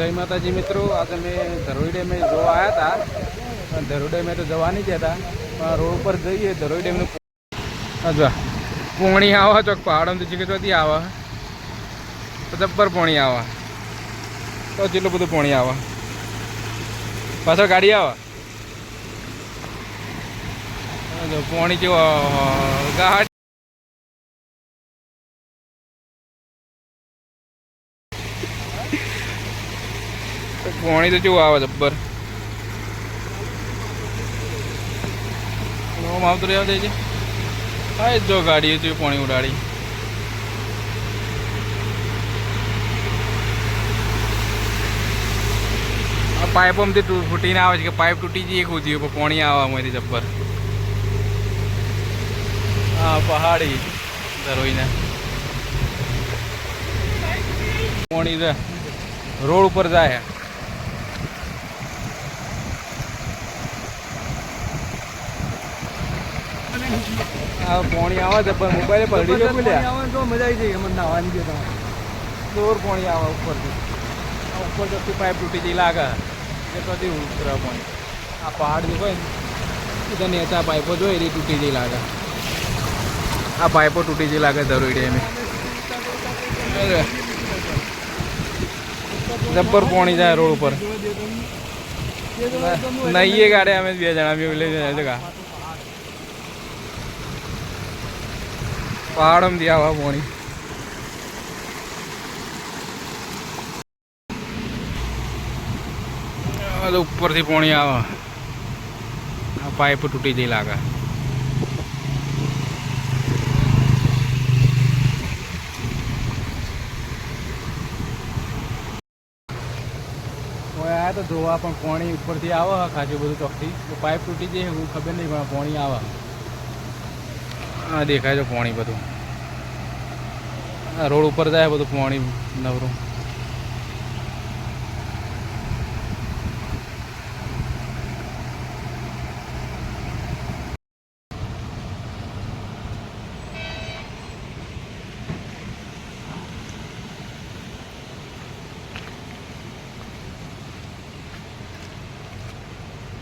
જય માતાજી મિત્રો. આજે મેં ધરોઈ ડેમે જોવા આવ્યા હતા ધરોઈ ડેમે તો જવાની જ હતા પણ રોડ ઉપર જઈએ ધરોઈ ડેમનું અચ્છા પોણી આવે ચોક પહાડોમાંથી ચીકે ચોથી આવે. તો જબ્બર પોણી આવે. તો જેટલું બધું પોણી આવે. પાછળ ગાડી આવે. પોણી જેવો ગાડી પોણી તો કેવું આવે જબ્બર? ઓમ આવતું છે હા એ જો ગાડી હતી, પોણી ઉડાડી. પાઇપ અમથી ફૂટીને આવે છે કે પાઇપ તૂટી જઈએ ખુદી પણ પોણી આવે અમારી જબ્બર. હા પહાડી ધરોઈને. પોણી રોડ ઉપર જાય. આ પોણી આવે છે પણ મોબાઈલે પલડી ગયો બોલ્યા તો મજા આવી જાય એમાં નાવાની ગયો તમારે. જોર પોણી આવે ઉપરથી. ઉપર જતી પાઇપ તૂટી જઈ લાગે. એ પછી ઉતરે પોણી. આ પહાડ જે હોય ને તો નેચા પાઇપો જોઈ એ તૂટી જઈ લાગે. આ પાઇપો તૂટી જઈ લાગે ધરોઈ ડેમે જબ્બર પોણી જાય રોડ ઉપર. નહીએ ગાડે અમે બે જણા બી લઈ જાય જગા પહાડોમાંથી ദിയാവാ આ તો ઉપરથી પોણી આવે. આ પાઇપ તૂટી જઈ લાગે. કોઈ તો ધોવા પણ પોણી ઉપરથી આવે ખાસું બધું ચોકથી. પાઇપ તૂટી જાય એવું ખબર નહીં પણ પાણી આવે. આ દેખાય છે પોણી બધું. આ રોડ ઉપર જાય બધું પાણી નવરું.